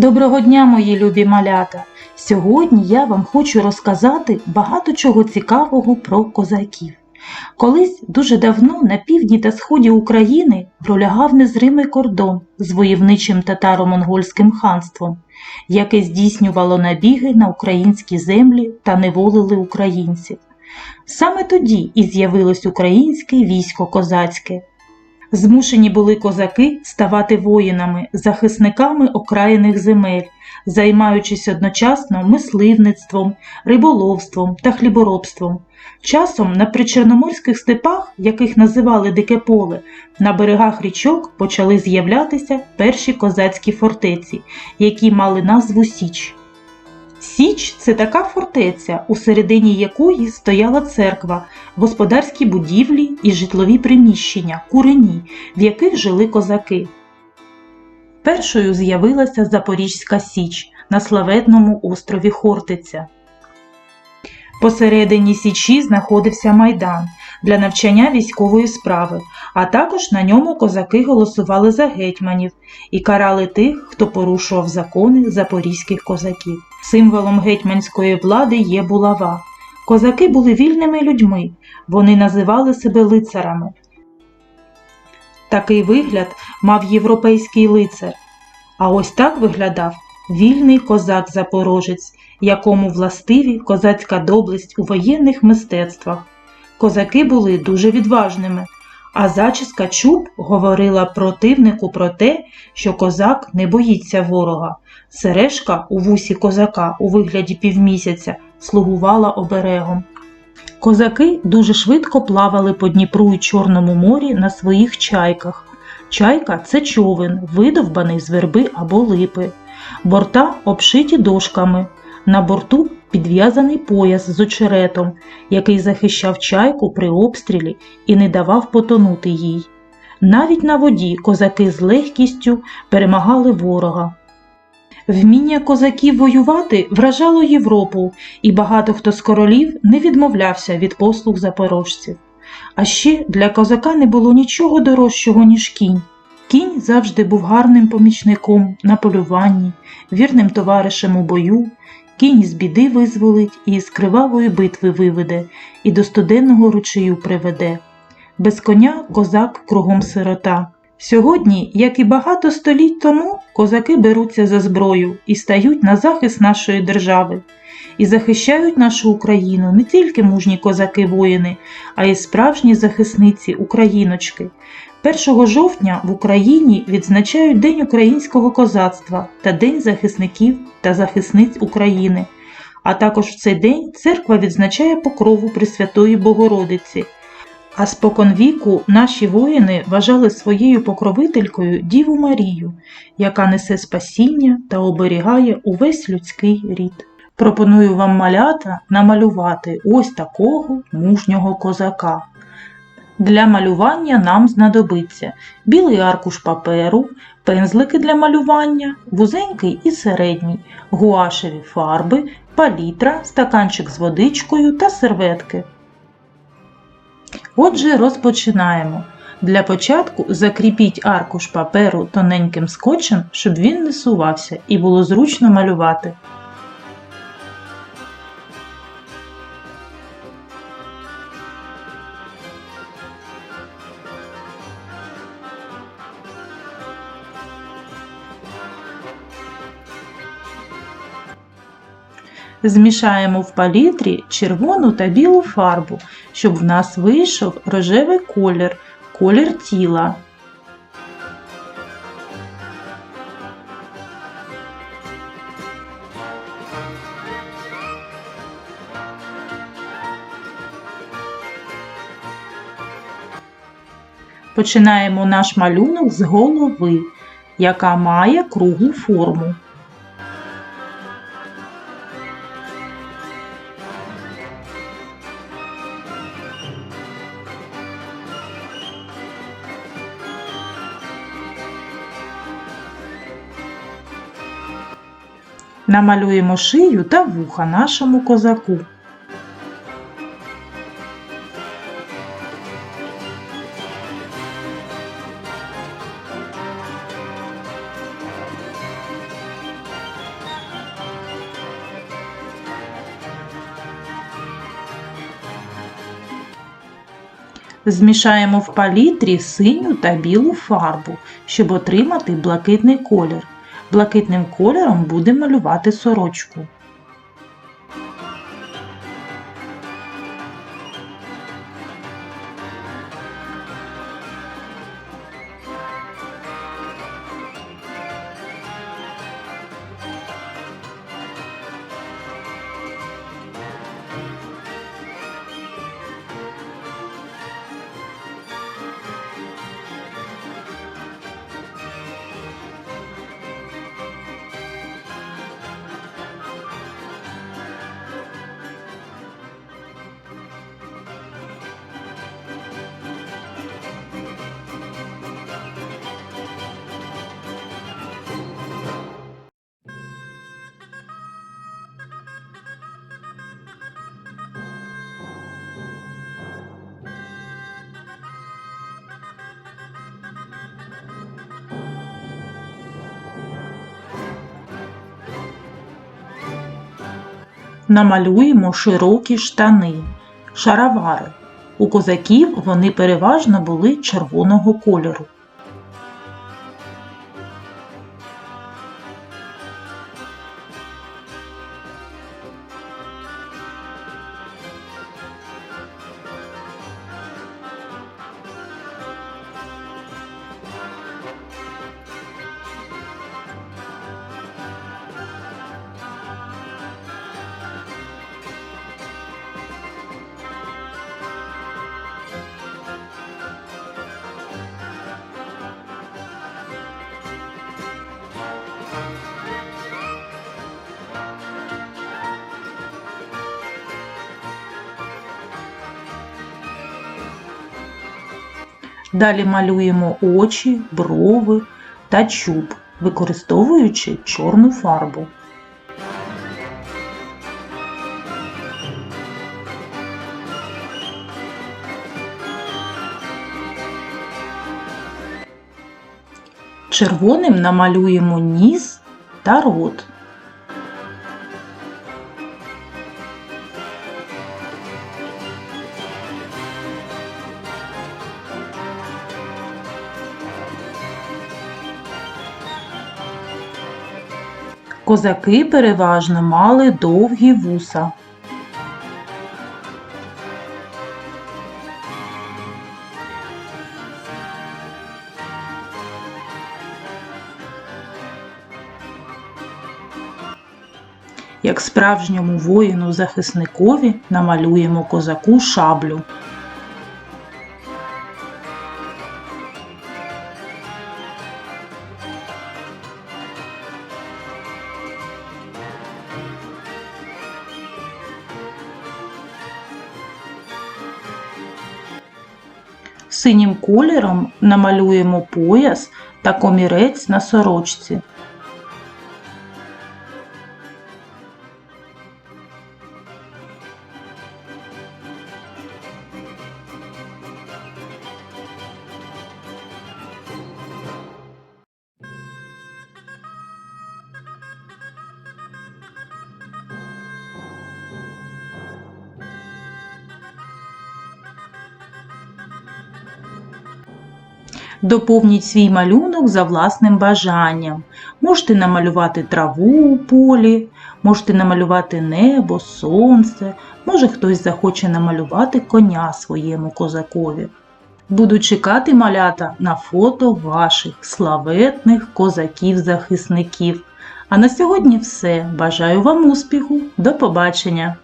Доброго дня, мої любі малята! Сьогодні я вам хочу розказати багато чого цікавого про козаків. Колись дуже давно на півдні та сході України пролягав незримий кордон з войовничим татаро-монгольським ханством, яке здійснювало набіги на українські землі та неволили українців. Саме тоді і з'явилось українське військо козацьке. Змушені були козаки ставати воїнами, захисниками окраїних земель, займаючись одночасно мисливництвом, риболовством та хліборобством. Часом на причорноморських степах, яких називали Дике поле, на берегах річок почали з'являтися перші козацькі фортеці, які мали назву Січ. Січ це така фортеця, у середині якої стояла церква, господарські будівлі і житлові приміщення, курені, в яких жили козаки. Першою з'явилася Запорізька Січ на славетному острові Хортиця. Посередині Січі знаходився майдан для навчання військової справи, а також на ньому козаки голосували за гетьманів і карали тих, хто порушував закони запорізьких козаків. Символом гетьманської влади є булава. Козаки були вільними людьми, вони називали себе лицарами. Такий вигляд мав європейський лицар. А ось так виглядав вільний козак-запорожець, якому властиві козацька доблесть у воєнних мистецтвах. Козаки були дуже відважними, а зачіска чуб говорила противнику про те, що козак не боїться ворога. Сережка у вусі козака у вигляді півмісяця слугувала оберегом. Козаки дуже швидко плавали по Дніпру і Чорному морі на своїх чайках. Чайка це човен, видовбаний з верби або липи. Борта обшиті дошками. На борту підв'язаний пояс з очеретом, який захищав чайку при обстрілі і не давав потонути їй. Навіть на воді козаки з легкістю перемагали ворога. Вміння козаків воювати вражало Європу, і багато хто з королів не відмовлявся від послуг запорожців. А ще для козака не було нічого дорожчого, ніж кінь. Кінь завжди був гарним помічником на полюванні, вірним товаришем у бою, кінь з біди визволить і з кривавої битви виведе, і до студенного ручею приведе. Без коня козак кругом сирота. Сьогодні, як і багато століть тому, козаки беруться за зброю і стають на захист нашої держави. І захищають нашу Україну не тільки мужні козаки-воїни, а й справжні захисниці україночки. 1 жовтня в Україні відзначають День українського козацтва та День захисників та захисниць України. А також в цей день церква відзначає покрову Пресвятої Богородиці. А споконвіку наші воїни вважали своєю покровителькою Діву Марію, яка несе спасіння та оберігає увесь людський рід. Пропоную вам малята намалювати ось такого мужнього козака. Для малювання нам знадобиться білий аркуш паперу, пензлики для малювання, вузенький і середній, гуашеві фарби, палітра, стаканчик з водичкою та серветки. Отже, розпочинаємо. Для початку закріпіть аркуш паперу тоненьким скотчем, щоб він не сувався і було зручно малювати. Змішаємо в палітрі червону та білу фарбу, щоб в нас вийшов рожевий колір, колір тіла. Починаємо наш малюнок з голови, яка має круглу форму. Намалюємо шию та вуха нашому козаку. Змішаємо в палітрі синю та білу фарбу, щоб отримати блакитний колір. Блакитним кольором будемо малювати сорочку. Намалюємо широкі штани, шаровари. У козаків вони переважно були червоного кольору. Далі малюємо очі, брови та чуб, використовуючи чорну фарбу. Червоним намалюємо ніс та рот. Козаки переважно мали довгі вуса. Як справжньому воїну-захисникові намалюємо козаку шаблю. Синім кольором намалюємо пояс та комірець на сорочці. Доповніть свій малюнок за власним бажанням. Можете намалювати траву у полі, можете намалювати небо, сонце, може хтось захоче намалювати коня своєму козакові. Буду чекати малята на фото ваших славетних козаків-захисників. А на сьогодні все. Бажаю вам успіху. До побачення!